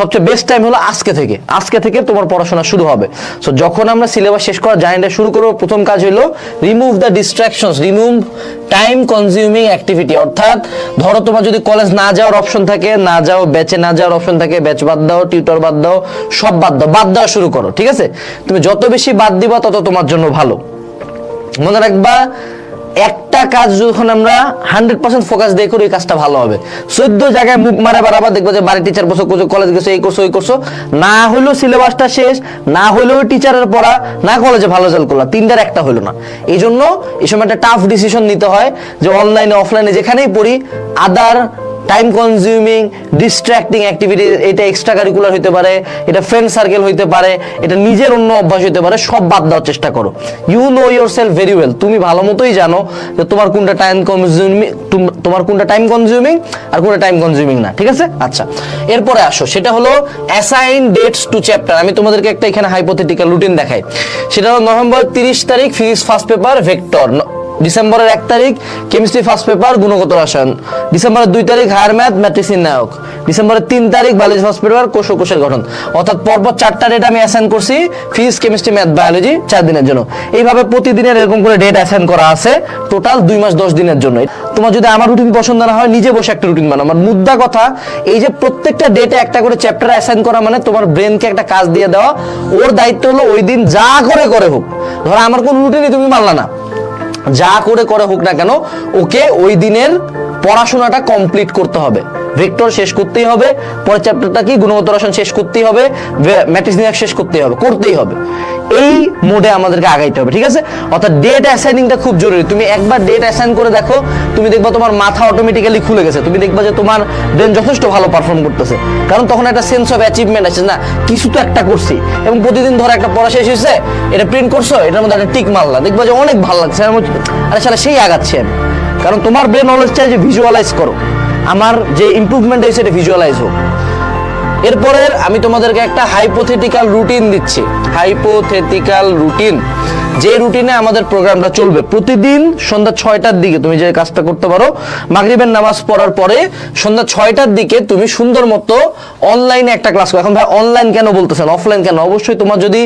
সবচেয়ে best time হলো আজকে থেকে। আজকে থেকে তোমার পড়াশোনা শুরু হবে। সো যখন আমরা সিলেবাস শেষ করার জার্নিটা শুরু করব, প্রথম কাজ হলো remove the distractions remove time consuming activity অর্থাৎ, ধরো তোমার যদি কলেজ না যাওয়ার অপশন থাকে, না যাও ব্যাচে না যাওয়ার অপশন থাকে ব্যাচ বাদ দাও টিউটর বাদ দাও, সব বাদ দাও, বাদ দেওয়া শুরু করো, ঠিক আছে? তুমি যত বেশি বাদ দিবা, তত তোমার জন্য ভালো। মনে রাখবা একটা কাজ যখন আমরা হান্ড্রেড পার্সেন্ট ফোকাস দিয়ে করি কাজটা ভালো হবে। চোদ্দ জায়গায় মুখ মারা বারাবার দেখব যে বাড়ি টিচার বসো করছ কলেজ গেছো, এই করছ ওই করছ। না হলেও সিলেবাসটা শেষ, না হলেও টিচারের পড়া, না কলেজে ভালো রেজাল্ট করল তিনটার একটা হলো না। এই জন্য এই সময় একটা টাফ ডিসিশন নিতে হয় যে অনলাইনে অফলাইনে যেখানেই পড়ি other time consuming distracting activity এটা এক্সট্রা কারিকুলার হইতে পারে, এটা ফ্রেন্ড সার্কেল হইতে পারে, এটা নিজের অন্য অভ্যাস হইতে পারে, সব বাদ দেওয়ার চেষ্টা করো। You know yourself very well তুমি ভালো মতোই জানো যে তোমার কোনটা টাইম কনজিউমিং তোমার কোনটা টাইম কনজিউমিং আর কোনটা টাইম কনজিউমিং না, ঠিক আছে? আচ্ছা এরপরে আসো, সেটা হলো অ্যাসাইন ডেটস টু চ্যাপ্টার আমি তোমাদেরকে একটা এখানে হাইপোথেটিক্যাল রুটিন দেখাই। সেটা হলো নভেম্বর তিরিশ তারিখ ফিজিক্স ফার্স্ট পেপার ভেক্টর ডিসেম্বরের এক তারিখ কেমিস্ট্রি ফার্স্ট পেপার গুণগত রসায়ন। ডিসেম্বরের দুই তারিখ হায়ার ম্যাথ ম্যাট্রিক্স নায়ক ডিসেম্বরের তিন তারিখ বায়োলজি ফার্স্ট পেপার কোষ ও কোষের গঠন। অর্থাৎ পরপর চারটা ডেট আমি অ্যাসাইন করছি ফিজিক্স কেমিস্ট্রি ম্যাথ বায়োলজি চার দিনের জন্য। এইভাবে প্রতিদিনের এরকম করে ডেট অ্যাসাইন করা আছে টোটাল দুই মাস, দশ দিনের জন্য। তোমার যদি আমার রুটিন পছন্দ না হয়, নিজে বসে একটা রুটিন বানাও। আমার মুদ্রা কথা, এই যে প্রত্যেকটা ডেটে একটা করে চ্যাপ্টার অ্যাসাইন করা মানে তোমার ব্রেনকে একটা কাজ দিয়ে দেওয়া। ওর দায়িত্ব হলো ওই দিন যা করে করে হোক। ধরো আমার কোন রুটিনই তুমি মানলা না। যা করে করে হোক না কেন ওকে ওই দিনের পড়াশোনাটা কমপ্লিট করতে হবে। ভেক্টর শেষ করতেই হবে, পরের চ্যাপ্টারটা কি? গুণগত রসায়ন শেষ করতেই হবে ম্যাট্রিক্স নিয়ে শেষ করতেই হবে করতেই হবে। এই মোডে আমাদেরকে আগাইতে হবে, ঠিক আছে? অর্থাৎ ডেট অ্যাসাইনিংটা খুব জরুরি। তুমি একবার ডেট অ্যাসাইন করে দেখো, তুমি দেখবা তোমার মাথা অটোমেটিক্যালি খুলে গেছে। তুমি দেখবা যে তোমার ব্রেন যথেষ্ট ভালো পারফর্ম করতেছে। কারণ তখন একটা সেন্স অফ অ্যাচিভমেন্ট আছে না? কিছু তো একটা করছি। এবং প্রতিদিন ধরো একটা পড়া শেষ হয়েছে, এটা প্রিন্ট করছ, এটার মধ্যে একটা টিক মারলা। দেখবা যে অনেক ভালো লাগছে। আরে সালা সেই আগাচ্ছি আমি। কারণ তোমার ব্রেন অলওয়েজ চাই যে ভিজুয়ালাইজ করো। আমার যে ইম্প্রুভমেন্ট হয়েছে এটা ভিজুয়ালাইজ হোক। এরপরে আমি তোমাদেরকে একটা হাইপোথেটিক্যাল রুটিন দিচ্ছি। হাইপোথেটিক্যাল রুটিন যে রুটিনে আমাদের প্রোগ্রামটা চলবে, প্রতিদিন সন্ধ্যা ছয়টার দিকে তুমি যে কাজটা করতে পারো, মাগরিবের নামাজ পড়ার পরে সন্ধ্যা ছয়টার দিকে তুমি সুন্দর মতো অনলাইনে একটা ক্লাস করো। এখন ভাই অনলাইন কেন বলতেছেন? অফলাইন কেন? অবশ্যই তোমার যদি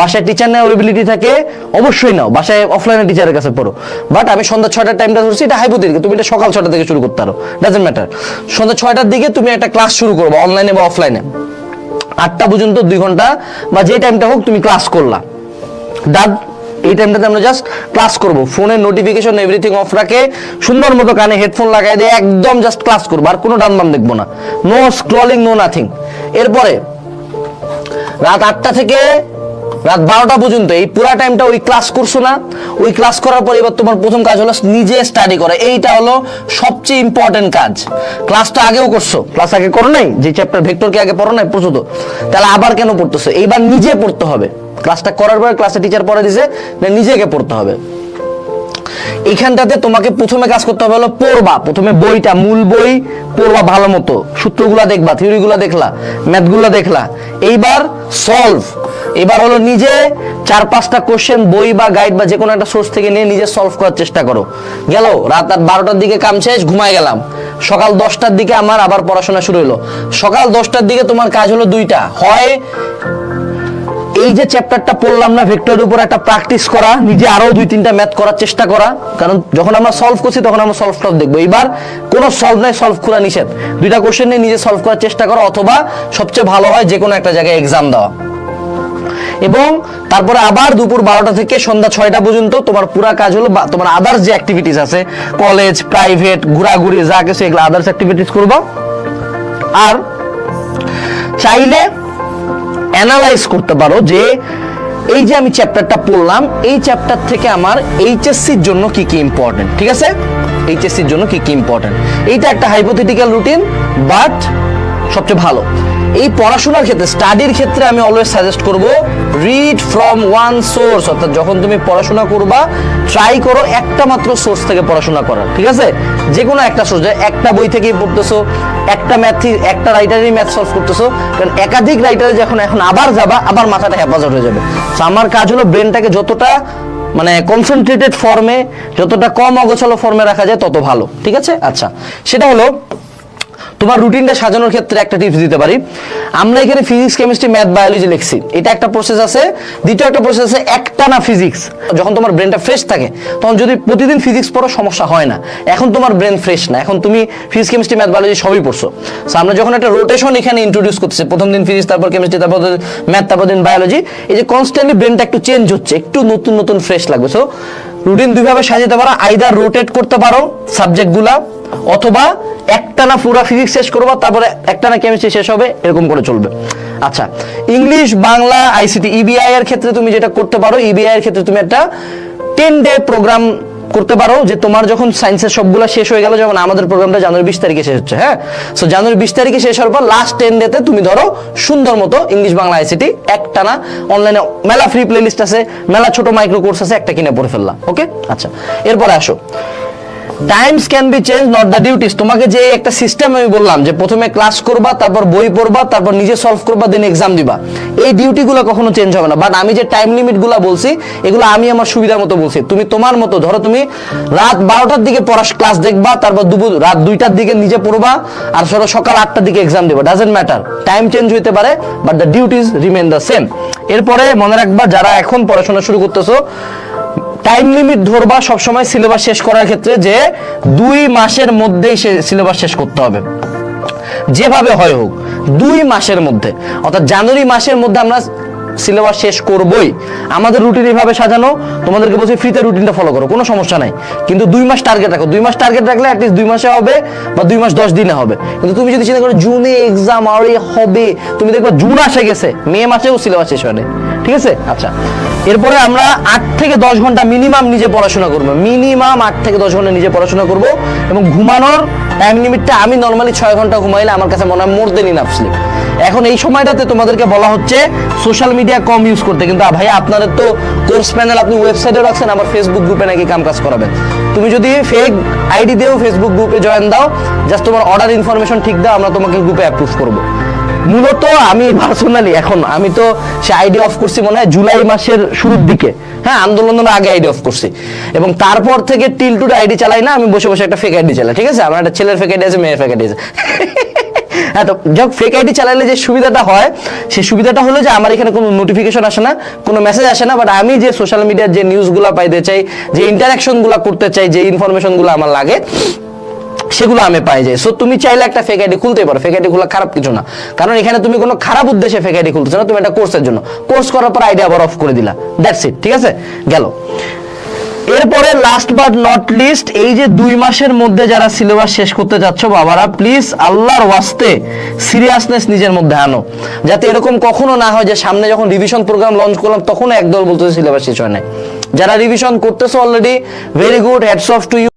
বাসায় টিচার নেওয়ার এবিলিটি থাকে, অবশ্যই নাও। বাসায় অফলাইনে টিচারের কাছে পড়ো। বাট আমি সন্ধ্যা ছয়টার টাইমটা ধরছি, এটা হাইপোথেটিক্যাল তুমি এটা সকাল ছয়টা থেকে শুরু করতে পারো। ডাজেন্ট ম্যাটার সন্ধ্যা ছয়টার দিকে তুমি একটা ক্লাস শুরু করব অনলাইনে বা অফলাইনে আটটা পর্যন্ত দুই ঘণ্টা বা যে টাইমটা হোক তুমি ক্লাস করলা। এই টাইমটাতে আমরা জাস্ট ক্লাস করব। ফোনের নোটিফিকেশন এভরিথিং অফ রাখে, সুন্দর মতো কানে হেডফোন লাগাই দিয়ে একদম জাস্ট ক্লাস করব, আর কোনো ডান বাম দেখব না। নো স্ক্রলিং নো নাথিং এরপরে রাত আটটা থেকে রাত বারোটা পর্যন্ত, এই পুরা টাইমটা ওই ক্লাস করছ না? ওই ক্লাস করার পর এবার তোমার প্রথম কাজ হলো নিজে স্টাডি করা। এইটা হলো সবচেয়ে ইম্পর্টেন্ট কাজ। ক্লাসটা আগেও করছ। ক্লাস আগে করো নাই? যে চ্যাপ্টার ভেক্টরকে আগে পড়ো নাই প্রচুর তাহলে আবার কেন পড়তেছো? এইবার নিজে পড়তে হবে। ক্লাসটা করার পরে ক্লাসে টিচার পড়ে দিছে নিজেকে পড়তে হবে? এইখানটাতে তোমাকে প্রথমে কাজ করতে হবে হলো পড়বা। প্রথমে বইটা, মূল বই পড়বা ভালো মতো। সূত্রগুলা দেখবা, থিওরিগুলা দেখলা, ম্যাথগুলা দেখলা। এইবার সলভ এবার হলো নিজে চার পাঁচটা কোশ্চেন বই বা গাইড বা যে কোনো একটা সোর্স থেকে নিয়ে নিজে সলভ করার চেষ্টা করো। গেল, রাত আর বারোটার দিকে কাম শেষ, ঘুমায় গেলাম। সকাল দশটার দিকে আমার আবার পড়াশোনা শুরু হলো। সকাল দশটার দিকে তোমার কাজ হলো দুইটা। হয় এই যে চ্যাপ্টারটা পড়লাম না ভেক্টরের উপর একটা প্র্যাকটিস করা, নিজে আরও দুই তিনটা ম্যাথ করার চেষ্টা করা। কারণ যখন আমরা সলভ করছি, তখন আমরা সলভ টলভ দেখব। এবার কোনো সলভ নাই সলভ করা নিষেধ। দুইটা কোশ্চেন নিয়ে নিজে সলভ করার চেষ্টা করা, অথবা সবচেয়ে ভালো হয় যে কোনো একটা জায়গায় এক্সাম দেওয়া। এবং তারপরে আবার দুপুর বারোটা থেকে সন্ধ্যা ছয়টা পর্যন্ত তোমার পুরা কাজ হলো তোমার আদার্স যে অ্যাক্টিভিটিস আছে কলেজ প্রাইভেট ঘোরাঘুরি, যা কিছু, এগুলো আদার্স অ্যাক্টিভিটিস করব। আর চাইলে অ্যানালাইজ করতে পারো যে এই যে আমি চ্যাপ্টারটা পড়লাম, এই চ্যাপ্টার থেকে আমার এইচএসসির জন্য কি কি ইম্পর্টেন্ট ঠিক আছে? এইচএসসির জন্য কি কি ইম্পর্টেন্ট এইটা একটা হাইপোথেটিক্যাল রুটিন বাট সবচেয়ে ভালো। এই পড়াশোনার ক্ষেত্রে স্টাডির ক্ষেত্রে আমি অলওয়েজ সাজেস্ট করব রিড ফ্রম ওয়ান সোর্স অর্থাৎ যখন তুমি পড়াশোনা করবা ট্রাই করো একটা মাত্র সোর্স থেকে পড়াশোনা করার, ঠিক আছে? যে কোনো একটা সোর্স একটা বই থেকেই পড়তেছো একটা ম্যাথ একটা রাইটারই ম্যাথ সলভ করতেছো, কারণ একাধিক রাইটারে যখন এখন আবার যাবা, আবার মাথাটা হেফাজত হয়ে যাবে। তো আমার কাজ হলো ব্রেনটাকে যতটা মানে কনসেন্ট্রেটেড ফর্মে যতটা কম অগোছালো ফর্মে রাখা যায়, তত ভালো। ঠিক আছে? আচ্ছা। সেটা হলো তোমার রুটিনটা সাজানোর ক্ষেত্রে একটা টিপস দিতে পারি। আমরা এখানে ফিজিক্স কেমিস্ট্রি ম্যাথ বায়োলজি লিখছি। এটা একটা প্রসেস আছে। দ্বিতীয় একটা প্রসেস আছে একটানা ফিজিক্স যখন তোমার ব্রেনটা ফ্রেশ থাকে, তখন যদি প্রতিদিন ফিজিক্স পড়ো, সমস্যা হয় না। এখন তোমার ব্রেন ফ্রেশ না। এখন তুমি ফিজিক্স কেমিস্ট্রি ম্যাথ বায়োলজি সবই পড়ছো। সো আমরা যখন একটা রোটেশন এখানে ইন্ট্রোডিউস করতেছি, প্রথম দিন ফিজিক্স তারপর কেমিস্ট্রি তারপর ম্যাথ তারপর দিন বায়োলজি এই যে কনস্ট্যান্টলি ব্রেনটা একটু চেঞ্জ হচ্ছে, একটু নতুন নতুন ফ্রেশ লাগবে। সো রুটিন দুইভাবে সাজাতে পারো। আইদার রোটেট করতে পারো সাবজেক্টগুলা অথবা একটানা পুরো ফিজিক্স শেষ করব, তারপরে একটানা কেমিস্ট্রি শেষ হবে, এরকম করে চলবে। আচ্ছা ইংলিশ বাংলা আইসিটি ইবিআই এর ক্ষেত্রে তুমি যেটা করতে পারো ইবিআই এর ক্ষেত্রে তুমি একটা টেন ডে প্রোগ্রাম করতে পারো যে তোমার যখন সায়েন্সের সবগুলো শেষ হয়ে গেল যখন আমাদের প্রোগ্রামটা জানুয়ারি বিশ তারিখে শেষ হচ্ছে হ্যাঁ? সো জানুয়ারি বিশ তারিখে শেষ হওয়ার পর লাস্ট টেন ডেতে তুমি ধরো সুন্দর মতো ইংলিশ বাংলা আইসিটি একটানা অনলাইনে মেলা ফ্রি প্লেলিস্ট আছে, মেলা ছোট মাইক্রো কোর্স আছে, একটা কিনে পড়ে ফেললাম ওকে আচ্ছা এরপরে আসো। Times can be change not the duties তোমাকে যে একটা সিস্টেম আমি বললাম, যে প্রথমে ক্লাস করবা, তারপর বই পড়বা, তারপর নিজে সলভ করবা দেন এক্সাম দিবা। এই ডিউটিগুলো কখনো চেঞ্জ হবে না। বাট আমি যে টাইম লিমিটগুলো বলছি, এগুলো আমি আমার সুবিধার মতো বলছি। তুমি তোমার মতো, ধরো তুমি রাত বারোটার দিকে পড়া ক্লাস দেখবা, তারপর দুপুর, রাত দুইটার দিকে নিজে পড়বা, আর ধরো সকাল আটটার দিকে এক্সাম দেবা। ডাজেন্ট ম্যাটার টাইম চেঞ্জ হইতে পারে but the duties remain the same এরপরে মনে রাখবা, যারা এখন পড়াশোনা শুরু করতেছো টাইম লিমিট ধরবা সবসময় সিলেবাস শেষ করার ক্ষেত্রে যে দুই মাসের মধ্যেই সে সিলেবাস শেষ করতে হবে। যেভাবে হয় হোক, দুই মাসের মধ্যে, অর্থাৎ জানুয়ারি মাসের মধ্যে আমরা সিলেবাস শেষ করবই। আমাদের রুটিন এইভাবে সাজানো, তোমাদেরকে বলছি ফ্রিতে রুটিনটা ফলো করো, কোনো সমস্যা নাই। কিন্তু দুই মাস টার্গেট রাখো। দুই মাস টার্গেট রাখলে অ্যাটলিস্ট দুই মাসে হবে বা দুই মাস দশ দিনে হবে। কিন্তু তুমি যদি চিন্তা করো জুনে এক্সাম আরে হবে, তুমি দেখবে জুন আসে গেছে, মে মাসেও সিলেবাস শেষ হয় ঠিক আছে? আচ্ছা। এরপরে আমরা আট থেকে দশ ঘণ্টা মিনিমাম নিজে পড়াশোনা করব। মিনিমাম আট থেকে দশ ঘণ্টা নিজে পড়াশোনা করব এবং ঘুমানোর টাইম লিমিটটা আমি নর্মালি ছয় ঘণ্টা ঘুমাইলে আমার কাছে মনে হয় মোর দেন ইনাফ স্লিপ এখন এই সময়টাতে তোমাদেরকে বলা হচ্ছে সোশ্যাল মিডিয়া কম ইউজ করতে। কিন্তু ভাই আপনাদের তো কোর্স প্যানেল আপনি ওয়েবসাইটে রাখছেন, আবার ফেসবুক গ্রুপে নাকি কাম কাজ করাবেন। তুমি যদি ফেক আইডি দিয়েও ফেসবুক গ্রুপে জয়েন দাও জাস্ট তোমার অর্ডার ইনফরমেশন ঠিক দাও, আমরা তোমাকে গ্রুপে অ্যাপ্রুভ করব। মূলত আমি পার্সোনালি এখন, আমি তো সে আইডি অফ করছি মনে হয় জুলাই মাসের শুরুর দিকে। হ্যাঁ আন্দোলনের আগে আইডি অফ করছি। এবং তারপর থেকে টিল টু আইডি চালাই না, আমি বসে বসে একটা ফেক আইডি চালাই, ঠিক আছে? আমার একটা ছেলের ফেক আইডি আছে, মেয়ের ফেক আইডি আছে। হ্যাঁ তো যখন ফেক আইডি চালালে যে সুবিধাটা হয়, সেই সুবিধাটা হলো যে আমার এখানে কোনো নোটিফিকেশন আসে না, কোনো মেসেজ আসে না বাট আমি যে সোশ্যাল মিডিয়ার যে নিউজগুলো পাইতে চাই, যে ইন্টারাকশনগুলো করতে চাই, যে ইনফরমেশনগুলো আমার লাগে, সেগুলো আমি পাই যাই। সো তুমি চাইলে একটা ফেক আইডি খুলতে পারো। ফেক আইডি খোলা খারাপ কিছু না। কারণ এখানে তুমি কোনো খারাপ উদ্দেশ্যে ফেক আইডি খুলতেছো না, তুমি একটা কোর্সের জন্য। কোর্স করার পর আইডি আবার অফ করে দিলা। দ্যাটস ইট ঠিক আছে? গেল। এরপরে লাস্ট বাট নট লিস্ট এই যে দুই মাসের মধ্যে যারা সিলেবাস শেষ করতে যাচ্ছ বাবারা প্লিজ আল্লাহর ওয়াস্তে সিরিয়াসনেস নিজের মধ্যে আনো। যাতে এরকম কখনো না হয় যে সামনে যখন রিভিশন প্রোগ্রাম লঞ্চ করলাম তখন একদল বলতেছে সিলেবাস শেষ হয় নাই। যারা রিভিশন করতেছো already very good hats off to you